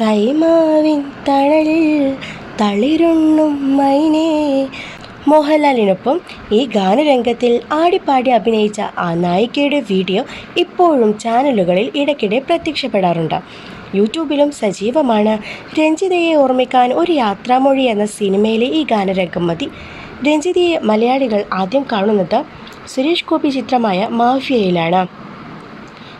തൈമാവിൻ തണലിൽ തളിരുണ്ണും മൈനേ. മോഹൻലാലിനൊപ്പം ഈ ഗാനരംഗത്തിൽ ആടിപ്പാടി അഭിനയിച്ച ആ നായികയുടെ വീഡിയോ ഇപ്പോഴും ചാനലുകളിൽ ഇടയ്ക്കിടെ പ്രത്യക്ഷപ്പെടാറുണ്ട്. യൂട്യൂബിലും സജീവമാണ്. രഞ്ജിതയെ ഓർമ്മിക്കാൻ ഒരു യാത്രാമൊഴി എന്ന സിനിമയിലെ ഈ ഗാനരംഗം മതി. രഞ്ജിതയെ മലയാളികൾ ആദ്യം കാണുന്നത് സുരേഷ് ഗോപി ചിത്രമായ മാഫിയയിലാണ്.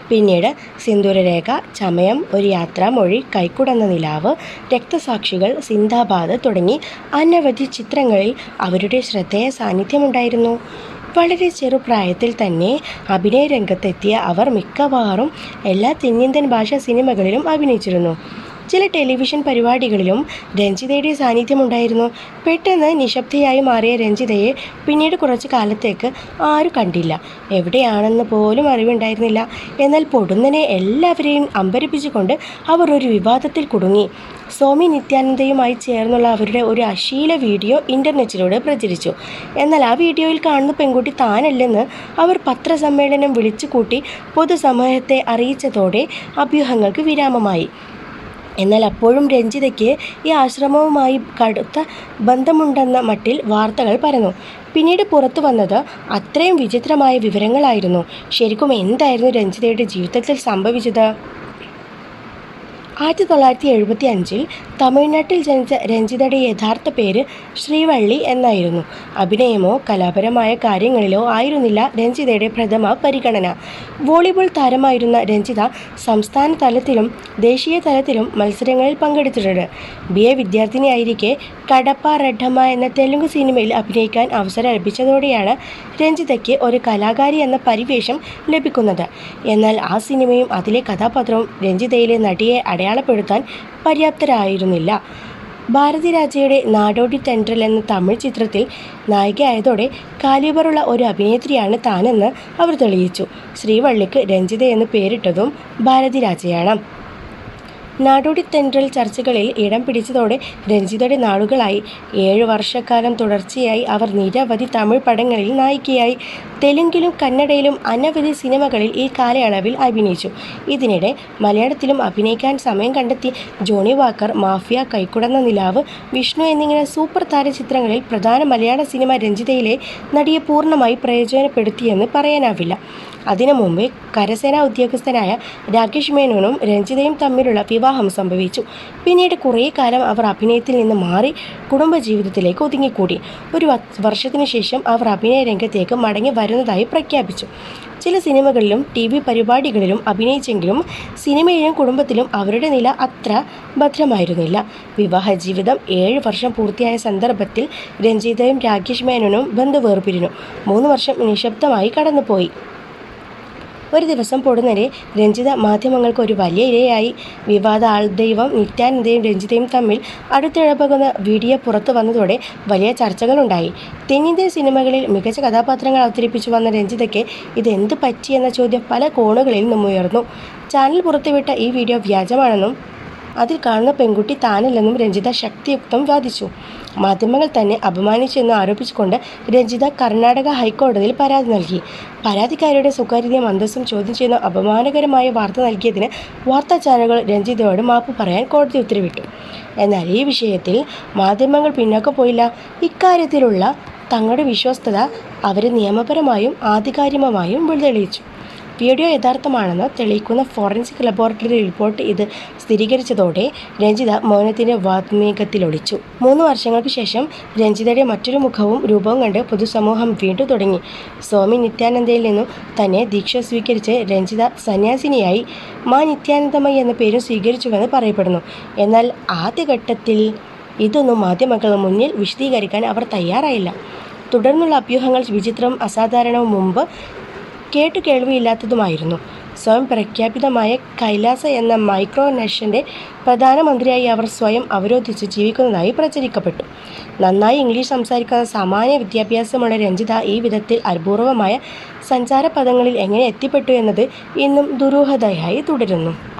പിന്നീട് സിന്ദൂരരേഖ ചമയം ഒരു യാത്രാമൊഴി കൈക്കുടന്ന നിലാവ് രക്തസാക്ഷികൾ സിന്ദാബാദ് തുടങ്ങി അനവധി ചിത്രങ്ങളിൽ അവരുടെ ശ്രദ്ധേയ സാന്നിധ്യമുണ്ടായിരുന്നു. വളരെ ചെറുപ്രായത്തിൽ തന്നെ അഭിനയ രംഗത്തെത്തിയ അവർ മിക്കവാറും എല്ലാ തെന്നിന്ത്യൻ ഭാഷാ സിനിമകളിലും അഭിനയിച്ചിരുന്നു. ചില ടെലിവിഷൻ പരിപാടികളിലും രഞ്ജിതയുടെ സാന്നിധ്യമുണ്ടായിരുന്നു. പെട്ടെന്ന് നിശബ്ദയായി മാറിയ രഞ്ജിതയെ പിന്നീട് കുറച്ച് കാലത്തേക്ക് ആരും കണ്ടില്ല. എവിടെയാണെന്ന് പോലും അറിവുണ്ടായിരുന്നില്ല. എന്നാൽ പൊടുന്നനെ എല്ലാവരെയും അമ്പരപ്പിച്ചുകൊണ്ട് അവർ ഒരു വിവാദത്തിൽ കുടുങ്ങി. സ്വാമി നിത്യാനന്ദയുമായി ചേർന്നുള്ള അവരുടെ ഒരു അശീല വീഡിയോ ഇന്റർനെറ്റിലൂടെ പ്രചരിച്ചു. എന്നാൽ ആ വീഡിയോയിൽ കാണുന്ന പെൺകുട്ടി താനല്ലെന്ന് അവർ പത്രസമ്മേളനം വിളിച്ചു കൂട്ടി പൊതുസമൂഹത്തെ അറിയിച്ചതോടെ അഭ്യൂഹങ്ങൾക്ക് വിരാമമായി. എന്നാൽ അപ്പോഴും രഞ്ജിതയ്ക്ക് ഈ ആശ്രമവുമായി കടുത്ത ബന്ധമുണ്ടെന്ന മട്ടിൽ വാർത്തകൾ പരന്നു. പിന്നീട് പുറത്തു വന്നത് അത്രയും വിചിത്രമായ വിവരങ്ങളായിരുന്നു. ശരിക്കും എന്തായിരുന്നു രഞ്ജിതയുടെ ജീവിതത്തിൽ സംഭവിച്ചത്? ആയിരത്തി തൊള്ളായിരത്തി എഴുപത്തി അഞ്ചിൽ തമിഴ്നാട്ടിൽ ജനിച്ച രഞ്ജിതയുടെ യഥാർത്ഥ പേര് ശ്രീവള്ളി എന്നായിരുന്നു. അഭിനയമോ കലാപരമായ കാര്യങ്ങളിലോ ആയിരുന്നില്ല രഞ്ജിതയുടെ പ്രഥമ പരിഗണന. വോളിബോൾ താരമായിരുന്ന രഞ്ജിത സംസ്ഥാന തലത്തിലും ദേശീയ തലത്തിലും മത്സരങ്ങളിൽ പങ്കെടുത്തിട്ടുണ്ട്. ബി. എ. വിദ്യാർത്ഥിനിയായിരിക്കെ കടപ്പ റെഡ്ഡമ്മ എന്ന തെലുങ്ക് സിനിമയിൽ അഭിനയിക്കാൻ അവസരം ലഭിച്ചതോടെയാണ് രഞ്ജിതയ്ക്ക് ഒരു കലാകാരി എന്ന പരിവേഷം ലഭിക്കുന്നത്. എന്നാൽ ആ സിനിമയും അതിലെ കഥാപാത്രവും രഞ്ജിതയിലെ നടിയെ അടയാളപ്പെടുത്താൻ പര്യാപ്തരായിരുന്നില്ല. ഭാരതി രാജയുടെ നാടോടി തെൻട്രൽ എന്ന തമിഴ് ചിത്രത്തിൽ നായികയായതോടെ കാലിബറുള്ള ഒരു അഭിനേത്രിയാണ് താനെന്ന് അവർ തെളിയിച്ചു. ശ്രീവള്ളിക്ക് രഞ്ജിത എന്ന് പേരിട്ടതും ഭാരതി രാജയാണ്. നാടോടി തെൻട്രൽ ചർച്ചകളിൽ ഇടം പിടിച്ചതോടെ രഞ്ജിതയുടെ നാളുകളായി. ഏഴ് വർഷക്കാലം തുടർച്ചയായി അവർ നിരവധി തമിഴ് പടങ്ങളിൽ നായികയായി. തെലുങ്കിലും കന്നഡയിലും അനവധി സിനിമകളിൽ ഈ കാലയളവിൽ അഭിനയിച്ചു. ഇതിനിടെ മലയാളത്തിലും അഭിനയിക്കാൻ സമയം കണ്ടെത്തി. ജോണി വാക്കർ മാഫിയ കൈക്കുടന്ന നിലാവ് വിഷ്ണു എന്നിങ്ങനെ സൂപ്പർ താര ചിത്രങ്ങളിൽ പ്രധാന മലയാള സിനിമ രഞ്ജിതയിലെ നടിയെ പൂർണമായി പ്രയോജനപ്പെടുത്തിയെന്ന് പറയാനാവില്ല. അതിനു മുമ്പേ കരസേനാ ഉദ്യോഗസ്ഥനായ രാകേഷ് മേനോനും രഞ്ജിതയും തമ്മിലുള്ള വിവാഹം സംഭവിച്ചു. പിന്നീട് കുറേ കാലം അവർ അഭിനയത്തിൽ നിന്ന് മാറി കുടുംബജീവിതത്തിലേക്ക് ഒതുങ്ങിക്കൂടി. ഒരു വർഷത്തിന് ശേഷം അവർ അഭിനയ രംഗത്തേക്ക് മടങ്ങി വരുന്നതായി പ്രഖ്യാപിച്ചു. ചില സിനിമകളിലും ടി വി പരിപാടികളിലും അഭിനയിച്ചെങ്കിലും സിനിമയിലും കുടുംബത്തിലും അവരുടെ നില അത്ര ഭദ്രമായിരുന്നില്ല. വിവാഹ ജീവിതം ഏഴ് വർഷം പൂർത്തിയായ സന്ദർഭത്തിൽ രഞ്ജിതയും രാകേഷ് മേനോനും ബന്ധു വേർപിരിഞ്ഞു മൂന്ന് വർഷം നിശബ്ദമായി കടന്നുപോയി. ഒരു ദിവസം പൊടുന്നരെ രഞ്ജിത മാധ്യമങ്ങൾക്ക് ഒരു വലിയ ഇരയായി. വിവാദ ആൾ ആൾദൈവം നിത്യാനന്ദയും രഞ്ജിതയും തമ്മിൽ അടുത്തിഴപകുന്ന വീഡിയോ പുറത്തു വന്നതോടെ വലിയ ചർച്ചകളുണ്ടായി. തെന്നിന്ത്യൻ സിനിമകളിൽ മികച്ച കഥാപാത്രങ്ങൾ അവതരിപ്പിച്ചു വന്ന രഞ്ജിതയ്ക്ക് ഇതെന്ത് പറ്റിയെന്ന ചോദ്യം പല കോണുകളിൽ നിന്നും ഉയർന്നു ചാനൽ പുറത്തുവിട്ട ഈ വീഡിയോ വ്യാജമാണെന്നും അതിൽ കാണുന്ന പെൺകുട്ടി താനല്ലെന്നും രഞ്ജിത ശക്തിയുക്തം വാദിച്ചു. മാധ്യമങ്ങൾ തന്നെ അപമാനിച്ചെന്ന് ആരോപിച്ചുകൊണ്ട് രഞ്ജിത കർണാടക ഹൈക്കോടതിയിൽ പരാതി നൽകി. പരാതിക്കാരിയുടെ സ്വകാര്യതയും അന്തസ്സും ചോദ്യം ചെയ്യുന്ന അപമാനകരമായ വാർത്ത നൽകിയതിന് വാർത്താ ചാനലുകൾ രഞ്ജിതയോട് മാപ്പ് പറയാൻ കോടതി ഉത്തരവിട്ടു. എന്നാൽ ഈ വിഷയത്തിൽ മാധ്യമങ്ങൾ പിന്നോക്കം പോയില്ല. ഇക്കാര്യത്തിലുള്ള തങ്ങളുടെ വിശ്വസ്തത അവരെ നിയമപരമായും ആധികാരികമായും തെളിയിച്ചു വീഡിയോ യഥാർത്ഥമാണെന്ന് തെളിയിക്കുന്ന ഫോറൻസിക് ലബോറട്ടറി റിപ്പോർട്ട് ഇത് സ്ഥിരീകരിച്ചതോടെ രഞ്ജിത മൗനത്തിന്റെ വാത്മീകത്തിലൊളിച്ചു. മൂന്ന് വർഷങ്ങൾക്ക് ശേഷം രഞ്ജിതയുടെ മറ്റൊരു മുഖവും രൂപവും കണ്ട് പൊതുസമൂഹം വീണ്ടും തുടങ്ങി. സ്വാമി നിത്യാനന്ദയിൽ നിന്നും തന്നെ ദീക്ഷ സ്വീകരിച്ച് രഞ്ജിത സന്യാസിനിയായി മാ നിത്യാനന്ദമയി എന്ന പേരും സ്വീകരിച്ചുവെന്ന് പറയപ്പെടുന്നു. എന്നാൽ ആദ്യഘട്ടത്തിൽ ഇതൊന്നും മാധ്യമങ്ങൾ മുന്നിൽ വിശദീകരിക്കാൻ അവർ തയ്യാറായില്ല. തുടർന്നുള്ള അഭ്യൂഹങ്ങൾ വിചിത്രവും അസാധാരണവും മുമ്പ് കേട്ടു കേൾവിയില്ലാത്തതുമായിരുന്നു. സ്വയം പ്രഖ്യാപിതമായ കൈലാസ എന്ന മൈക്രോ നേഷന്റെ പ്രധാനമന്ത്രിയായി അവർ സ്വയം അവരോധിച്ച് ജീവിക്കുന്നതായി പ്രചരിക്കപ്പെട്ടു. നന്നായി ഇംഗ്ലീഷ് സംസാരിക്കുന്ന സാമാന്യ വിദ്യാഭ്യാസമുള്ള രഞ്ജിത ഈ വിധത്തിൽ അപൂർവമായ സഞ്ചാര പദങ്ങളിൽ എങ്ങനെ എത്തിപ്പെട്ടു എന്നത് ഇന്നും ദുരൂഹതയായി തുടരുന്നു.